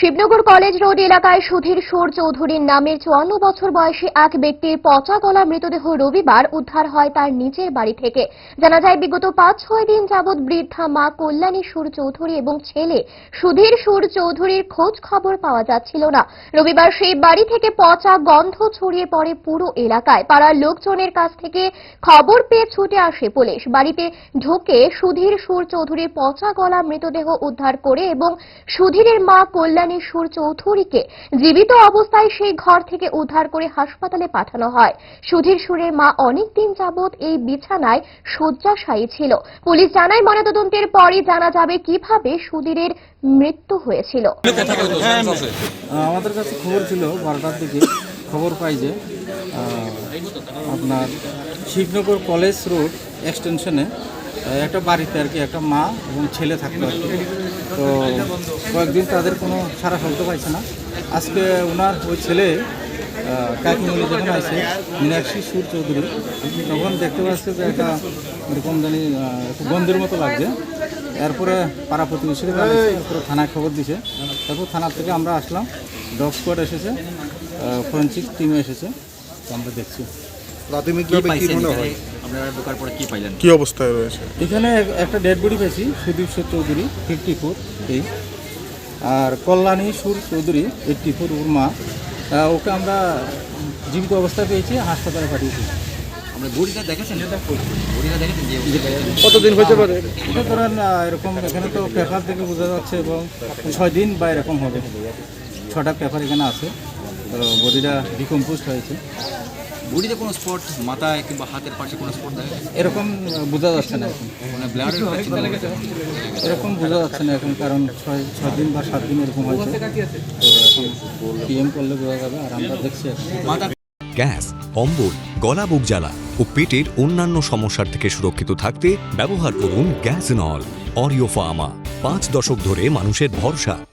Shibnagar college road এলাকায় সুধীর সোর চৌধুরীর নামের চুয়ান্ন বছর বয়সী এক ব্যক্তির পচা গলা মৃতদেহ রবিবার উদ্ধার হয় তার নিজের বাড়ি থেকে। জানা যায়, বিগত পাঁচ ছয় দিন যাবৎ বৃদ্ধা মা কল্যাণী সুর চৌধুরী এবং ছেলে সুধীর সুর চৌধুরীর খোঁজ খবর পাওয়া যাচ্ছিল না। রবিবার সেই বাড়ি থেকে পচা গন্ধ ছড়িয়ে পড়ে পুরো এলাকায়। পাড়ার লোকজনের কাছ থেকে খবর পেয়ে ছুটে আসে পুলিশ। বাড়িতে ঢুকে সুধীর সুর চৌধুরীর পচা গলা মৃতদেহ উদ্ধার করে এবং সুধীরের মা কল্যাণী সুর চৌধুরীকে জীবিত অবস্থায় সেই ঘর থেকে উদ্ধার করে হাসপাতালে পাঠানো হয়। সুধীর সুরের মা অনেকদিন যাবৎ এই বিছানায় শয্যাশায়ী ছিল। পুলিশ জানায় ময়নাতদন্তের পরই জানা যাবে কীভাবে সুধীরের মৃত্যু হয়েছিল। হ্যাঁ, আমাদের কাছে খবর ছিল বারোটার দিকে। খবর পাই যে আপনার শিবনগর কলেজ রোড এক্সটেনশনে একটা বাড়িতে আর কি একটা মা এবং ছেলে থাকতো আর কি। তো কয়েকদিন তাদের কোনো সারা ফলতে পাইছে না। আজকে ওনার ওই ছেলে কাকিমুলি যখন আছে মীনাক্ষী সুর চৌধুরী তখন দেখতে পাচ্ছে যে একটা এরকম জানি একটু গন্ধের মতো লাগছে। এরপরে পাড়া প্রতিবেশীরা জানিয়েছে এরপরে থানায় খবর দিছে। তারপর থানা থেকে আমরা আসলাম ডগ স্কোয়াড এসেছে ফরেন্সিক টিম এসেছে। তো আমরা দেখছি। প্রাথমিকভাবে কি মনে হয়? আপনারা ঢোকার পরে কি পাইলেন? কি অবস্থায় রয়েছে? এখানে একটা ডেড বডি পেয়েছি সুদীপ সুর চৌধুরী ফিফটি ফোর এই। আর কল্যাণী সুর চৌধুরী এইটটি ফোর ওর মা। ওকে আমরা জীবিত অবস্থায় পেয়েছি হাসপাতালে পাঠিয়েছি। আমরা বড়িটা দেখেছেন? বড়িটা দেখেছেন কতদিন হয়েছে পারে? এটা ধরেন এরকম এখানে তো পেপার থেকে বোঝা যাচ্ছে এবং ছয় দিন বা এরকম হবে। ছটা পেপার এখানে আছে তো বডিটা ডিকম্পোস্ট হয়েছে। বড়িতে কোনো স্পট মাথায় কিংবা হাতের পাশে কোনো স্পট দেখা এরকম বোঝা যাচ্ছে না এখন। মানে ব্লাডের এরকম বোঝা যাচ্ছে না এখন কারণ ছয় ছয় দিন বা সাত দিন এরকম হয়েছে তো এখন পিএম করলে বোঝা যাবে আর আমরা দেখছি মাথা গ্যাস অম্বল গলা বুক জ্বালা ও পেটের অন্যান্য সমস্যার থেকে সুরক্ষিত থাকতে ব্যবহার করুন গ্যাস নল অরিও ফার্মা। পাঁচ দশক ধরে মানুষের ভরসা।